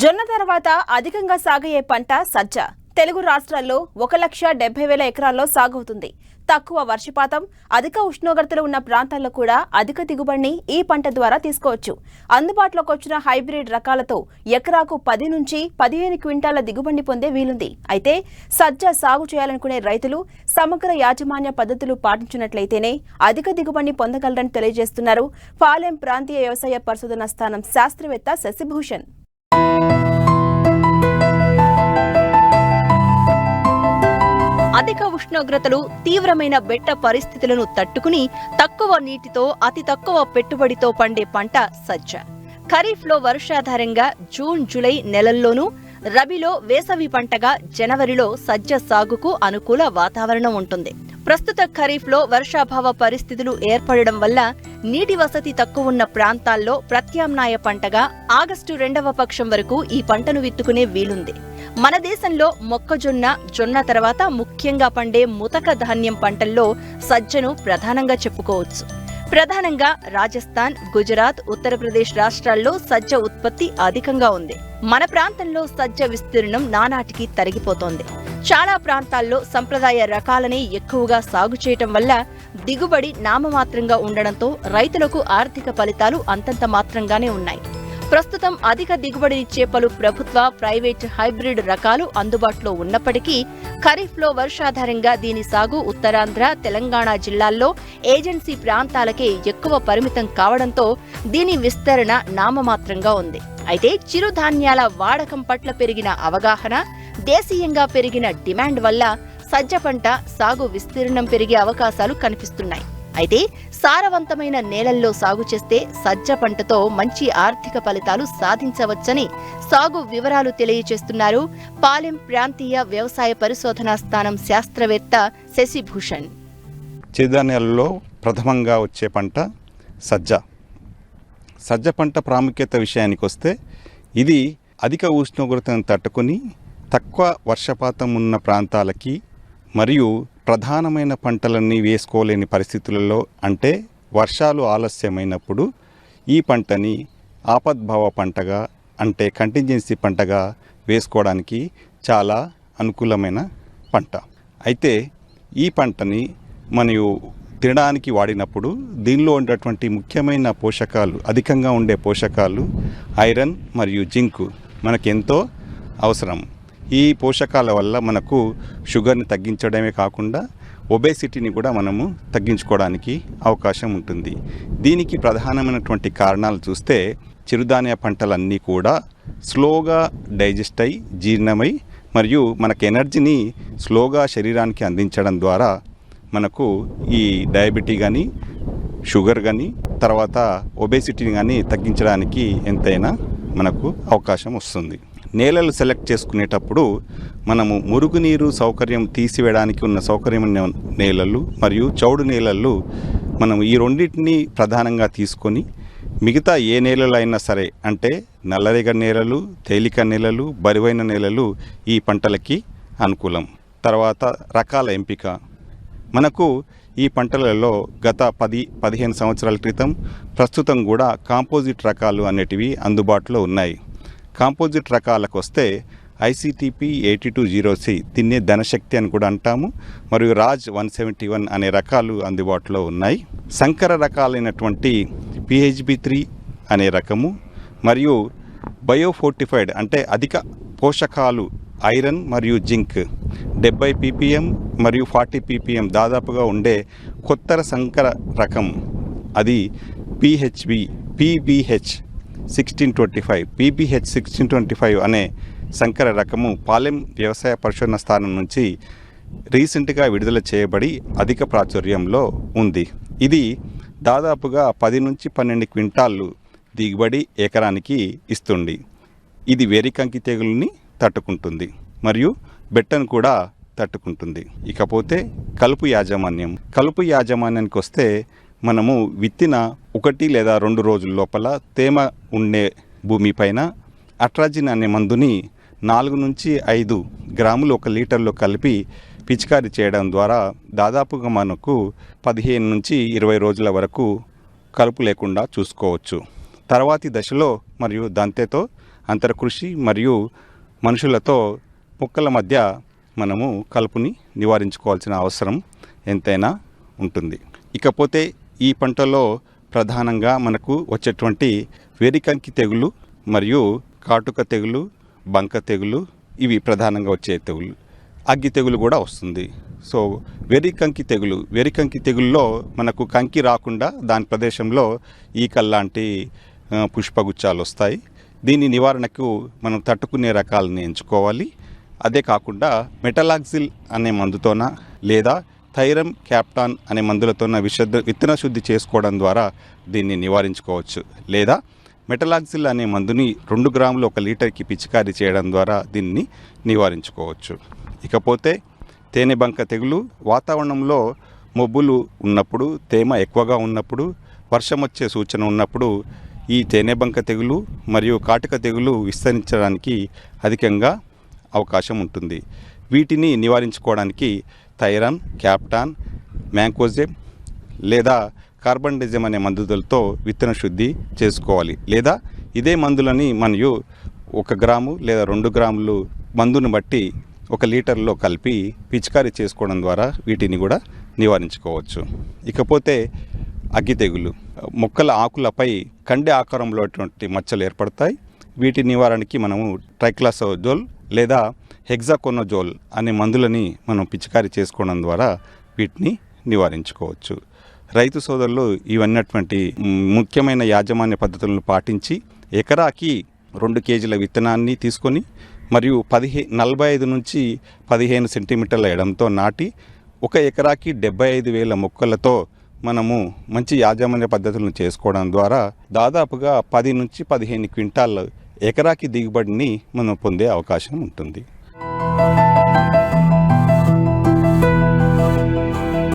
జొన్న తర్వాత అధికంగా సాగయ్యే పంట సజ్జ. తెలుగు రాష్ట్రాల్లో ఒక లక్ష డెబ్బై వేల ఎకరాల్లో సాగవుతుంది. తక్కువ వర్షపాతం అధిక ఉష్ణోగ్రతలు ఉన్న ప్రాంతాల్లో కూడా అధిక దిగుబడిని ఈ పంట ద్వారా తీసుకోవచ్చు. అందుబాటులోకి వచ్చిన హైబ్రిడ్ రకాలతో ఎకరాకు పది నుంచి పదిహేను క్వింటాల దిగుబడిని పొందే వీలుంది. అయితే సజ్జ సాగు చేయాలనుకునే రైతులు సమగ్ర యాజమాన్య పద్ధతులు పాటించినట్లయితేనే అధిక దిగుబడిని పొందగలరని తెలియజేస్తున్నారు పాలెం ప్రాంతీయ వ్యవసాయ పరిశోధన స్థానం శాస్త్రవేత్త శశిభూషణ్. అధిక ఉష్ణోగ్రతలు తీవ్రమైన బెట్ట పరిస్థితులను తట్టుకుని తక్కువ నీటితో అతి తక్కువ పెట్టుబడితో పండే పంట సజ్జ. ఖరీఫ్లో వర్షాధారంగా జూన్ జూలై నెలల్లోనూ రబీలో వేసవి పంటగా జనవరిలో సజ్జ సాగుకు అనుకూల వాతావరణం ఉంటుంది. ప్రస్తుత ఖరీఫ్లో వర్షాభావ పరిస్థితులు ఏర్పడడం వల్ల నీటి వసతి తక్కువ ఉన్న ప్రాంతాల్లో ప్రత్యామ్నాయ పంటగా ఆగస్టు రెండవ పక్షం వరకు ఈ పంటను విత్తుకునే వీలుంది. మన దేశంలో మొక్కజొన్న జొన్న తర్వాత ముఖ్యంగా పండే ముతక ధాన్యం పంటల్లో సజ్జను ప్రధానంగా చెప్పుకోవచ్చు. ప్రధానంగా రాజస్థాన్ గుజరాత్ ఉత్తరప్రదేశ్ రాష్ట్రాల్లో సజ్జ ఉత్పత్తి అధికంగా ఉంది. మన ప్రాంతంలో సజ్జ విస్తీర్ణం నానాటికి తరిగిపోతోంది. చాలా ప్రాంతాల్లో సంప్రదాయ రకాలనే ఎక్కువగా సాగు చేయటం వల్ల దిగుబడి నామమాత్రంగా ఉండడంతో రైతులకు ఆర్థిక ఫలితాలు అంతంత మాత్రంగానే ఉన్నాయి. ప్రస్తుతం అధిక దిగుబడినిచ్చే పలు ప్రభుత్వ ప్రైవేట్ హైబ్రిడ్ రకాలు అందుబాటులో ఉన్నప్పటికీ ఖరీఫ్లో వర్షాధారంగా దీని సాగు ఉత్తరాంధ్ర తెలంగాణ జిల్లాల్లో ఏజెన్సీ ప్రాంతాలకే ఎక్కువ పరిమితం కావడంతో దీని విస్తరణ నామమాత్రంగా ఉంది. అయితే చిరుధాన్యాల వాడకం పట్ల పెరిగిన అవగాహన దేశీయంగా పెరిగిన డిమాండ్ వల్ల సజ్జ పంట సాగు విస్తీర్ణం పెరిగే అవకాశాలు కనిపిస్తున్నాయి. అయితే సారవంతమైన నేలల్లో సాగు చేస్తే సజ్జ పంటతో మంచి ఆర్థిక ఫలితాలు సాధించవచ్చని సాగు వివరాలు తెలియజేస్తున్నారు పాలెం ప్రాంతీయ వ్యవసాయ పరిశోధనా స్థానం శాస్త్రవేత్త శశిభూషణ్. చిరుధాన్యాలలో ప్రథమంగా వచ్చే పంట సజ్జ. సజ్జ పంట ప్రాముఖ్యత విషయానికి వస్తే ఇది అధిక ఉష్ణోగ్రతను తట్టుకుని తక్కువ వర్షపాతం ఉన్న ప్రాంతాలకి మరియు ప్రధానమైన పంటలన్నీ వేసుకోలేని పరిస్థితులలో అంటే వర్షాలు ఆలస్యమైనప్పుడు ఈ పంటని ఆపద్భావ పంటగా అంటే కంటింజెన్సీ పంటగా వేసుకోవడానికి చాలా అనుకూలమైన పంట. అయితే ఈ పంటని మరియు తినడానికి వాడినప్పుడు దీనిలో ఉండేటువంటి ముఖ్యమైన పోషకాలు అధికంగా ఉండే పోషకాలు ఐరన్ మరియు జింకు మనకెంతో అవసరం. ఈ పోషకాల వల్ల మనకు షుగర్ని తగ్గించడమే కాకుండా ఒబేసిటీని కూడా మనము తగ్గించుకోవడానికి అవకాశం ఉంటుంది. దీనికి ప్రధానమైనటువంటి కారణాలు చూస్తే చిరుధాన్య పంటలన్నీ కూడా స్లోగా డైజెస్ట్ అయి జీర్ణమై మరియు మనకు ఎనర్జీని స్లోగా శరీరానికి అందించడం ద్వారా మనకు ఈ డయాబెటీ కానీ షుగర్ కానీ తర్వాత ఒబేసిటీని కానీ తగ్గించడానికి ఎంతైనా మనకు అవకాశం వస్తుంది. నేలలు సెలెక్ట్ చేసుకునేటప్పుడు మనము మురుగునీరు సౌకర్యం తీసివేయడానికి ఉన్న సౌకర్యమైన నేలలు మరియు చౌడు నేలలు మనం ఈ రెండింటిని ప్రధానంగా తీసుకొని మిగతా ఏ నేలలు అయినా సరే అంటే నల్లరేగడి నేలలు తేలిక నేలలు బరువైన నేలలు ఈ పంటలకి అనుకూలం. తర్వాత రకాల ఎంపిక. మనకు ఈ పంటలలో గత పది పదిహేను సంవత్సరాల క్రితం ప్రస్తుతం కూడా కాంపోజిట్ రకాలు అనేటివి అందుబాటులో ఉన్నాయి. కాంపోజిట్ రకాలకు వస్తే ICTP eighty two zero C తిన్నే ధనశక్తి అని కూడా అంటాము. మరియు రాజ్ వన్ సెవెంటీ వన్ అనే రకాలు అందుబాటులో ఉన్నాయి. సంకర రకాలైనటువంటి పిహెచ్బి త్రీ అనే రకము. మరియు బయోఫోర్టిఫైడ్ అంటే అధిక పోషకాలు ఐరన్ మరియు జింక్ డెబ్బై పీపీఎం మరియు ఫార్టీ పీపీఎం దాదాపుగా ఉండే కొత్త సంకర రకం. అది PHB PBH sixteen twenty five PBH sixteen twenty five అనే సంకర రకము పాలెం వ్యవసాయ పరిశోధన స్థానం నుంచి రీసెంట్గా విడుదల చేయబడి అధిక ప్రాచుర్యంలో ఉంది. ఇది దాదాపుగా పది నుంచి పన్నెండు క్వింటాళ్ళు దిగుబడి ఎకరానికి ఇస్తుంది. ఇది వేరికంకి తెగులని తట్టుకుంటుంది మరియు బెట్టను కూడా తట్టుకుంటుంది. ఇకపోతే కలుపు యాజమాన్యం. కలుపు యాజమాన్యానికి వస్తే మనము విత్తిన ఒకటి లేదా రెండు రోజుల లోపల తేమ ఉండే భూమిపైన అట్రాజిన్ అనే మందుని నాలుగు నుంచి ఐదు గ్రాములు ఒక లీటర్లో కలిపి పిచికారీ చేయడం ద్వారా దాదాపుగా మనకు పదిహేను నుంచి ఇరవై రోజుల వరకు కలుపు లేకుండా చూసుకోవచ్చు. తర్వాతి దశలో మరియు దంతెతో అంతరకృషి మరియు మనుషులతో మొక్కల మధ్య మనము కలుపుని నివారించుకోవాల్సిన అవసరం ఎంతైనా ఉంటుంది. ఇకపోతే ఈ పంటలో ప్రధానంగా మనకు వచ్చేటువంటి వేరికంకి తెగులు మరియు కాటుక తెగులు బంక తెగులు ఇవి ప్రధానంగా వచ్చే తెగులు. అగ్గి తెగులు కూడా వస్తుంది. సో వెరికంకి తెగులు వెరికంకి తెగుల్లో మనకు కంకి రాకుండా దాని ప్రదేశంలో ఈకల్లాంటి ఆ, పుష్పగుచ్చాలు వస్తాయి. దీని నివారణకు మనం తట్టుకునే రకాలని ఎంచుకోవాలి. అదే కాకుండా మెటలాక్సిల్ అనే మందుతోన లేదా థైరమ్ క్యాప్టాన్ అనే మందులతోన విశుద్ధ విత్తన శుద్ధి చేసుకోవడం ద్వారా దీన్ని నివారించుకోవచ్చు. లేదా మెటలాక్సిల్ అనే మందుని రెండు గ్రాములు ఒక లీటర్కి పిచికారీ చేయడం ద్వారా దీన్ని నివారించుకోవచ్చు. ఇకపోతే తేనె బంక తెగులు వాతావరణంలో మబ్బులు ఉన్నప్పుడు తేమ ఎక్కువగా ఉన్నప్పుడు వర్షం వచ్చే సూచన ఉన్నప్పుడు ఈ తేనె బంక తెగులు మరియు కాటుక తెగులు విస్తరించడానికి అధికంగా అవకాశం ఉంటుంది. వీటిని నివారించుకోవడానికి థైరాన్ క్యాప్టాన్ మ్యాంకోజెబ్ లేదా కార్బన్ డిజమ్ అనే మందులతో విత్తన శుద్ధి చేసుకోవాలి. లేదా ఇదే మందులని మరియు ఒక గ్రాము లేదా రెండు గ్రాములు మందును బట్టి ఒక లీటర్లో కలిపి పిచికారీ చేసుకోవడం ద్వారా వీటిని కూడా నివారించుకోవచ్చు. ఇకపోతే అగ్గి తెగులు. మొక్కల ఆకులపై కండె ఆకారంలో అటువంటి మచ్చలు ఏర్పడతాయి. వీటి నివారణకి మనము ట్రైక్లాసోజోల్ లేదా హెగ్జాకోనోజోల్ అనే మందులని మనం పిచికారీ చేసుకోవడం ద్వారా వీటిని నివారించుకోవచ్చు. రైతు సోదరులు ఇవన్నటువంటి ముఖ్యమైన యాజమాన్య పద్ధతులను పాటించి ఎకరాకి రెండు కేజీల విత్తనాన్ని తీసుకొని మరియు పదిహే నలభై ఐదు నుంచి పదిహేను సెంటీమీటర్ల ఎడంతో నాటి ఒక ఎకరాకి డెబ్బై ఐదు వేల మొక్కలతో మనము మంచి యాజమాన్య పద్ధతులను చేసుకోవడం ద్వారా దాదాపుగా పది నుంచి పదిహేను క్వింటాల్ ఎకరాకి దిగుబడిని మనం పొందే అవకాశం ఉంటుంది.